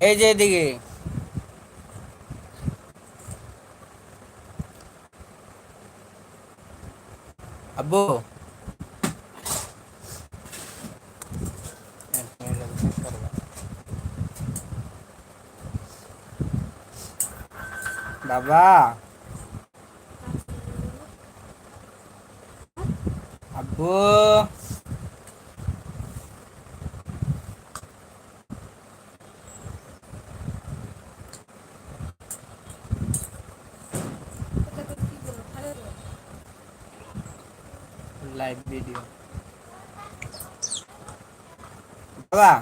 এই যে এদিকে আব্বু বাবা আব্বু লাইভ ভিডিও বাবা।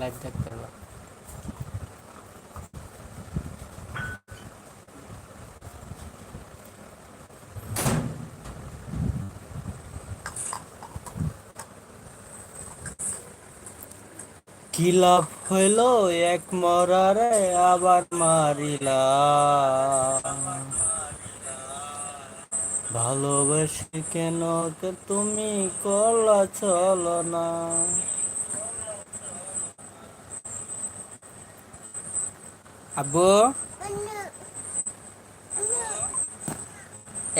লাইভ দেখতে কি লাভ হইল? এক মরারে আবার মারিলা। ভালোবেসে কেন কে তুমি কলা চলো না। আব্বু?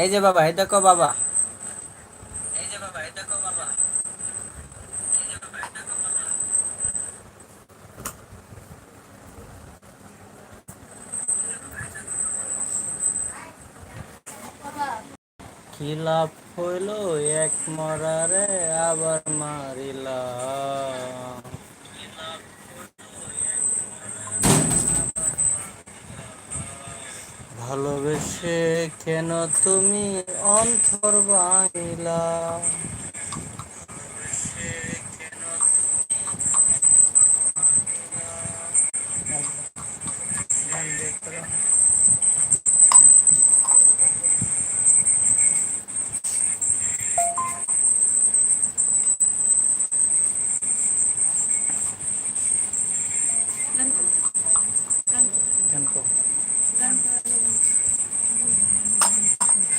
এই যে বাবা এই দেখো বাবা এই যে বাবা এই দেখো বাবা লাভ হইল এক মরারে আবার মারিলা। ভালোবেসে কেন তুমি অন্তর ভাঙিলা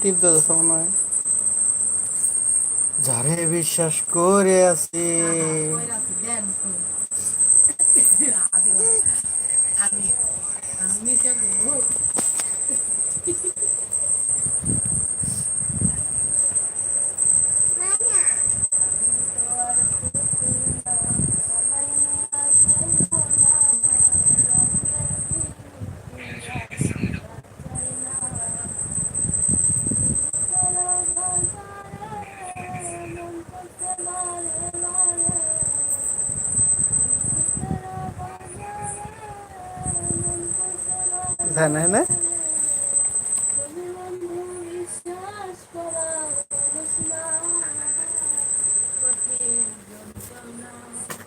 টিপ দাদা মনে হয় যারে বিশ্বাস করে আছি। था ना है ना Thank you.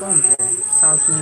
放碟，杀猪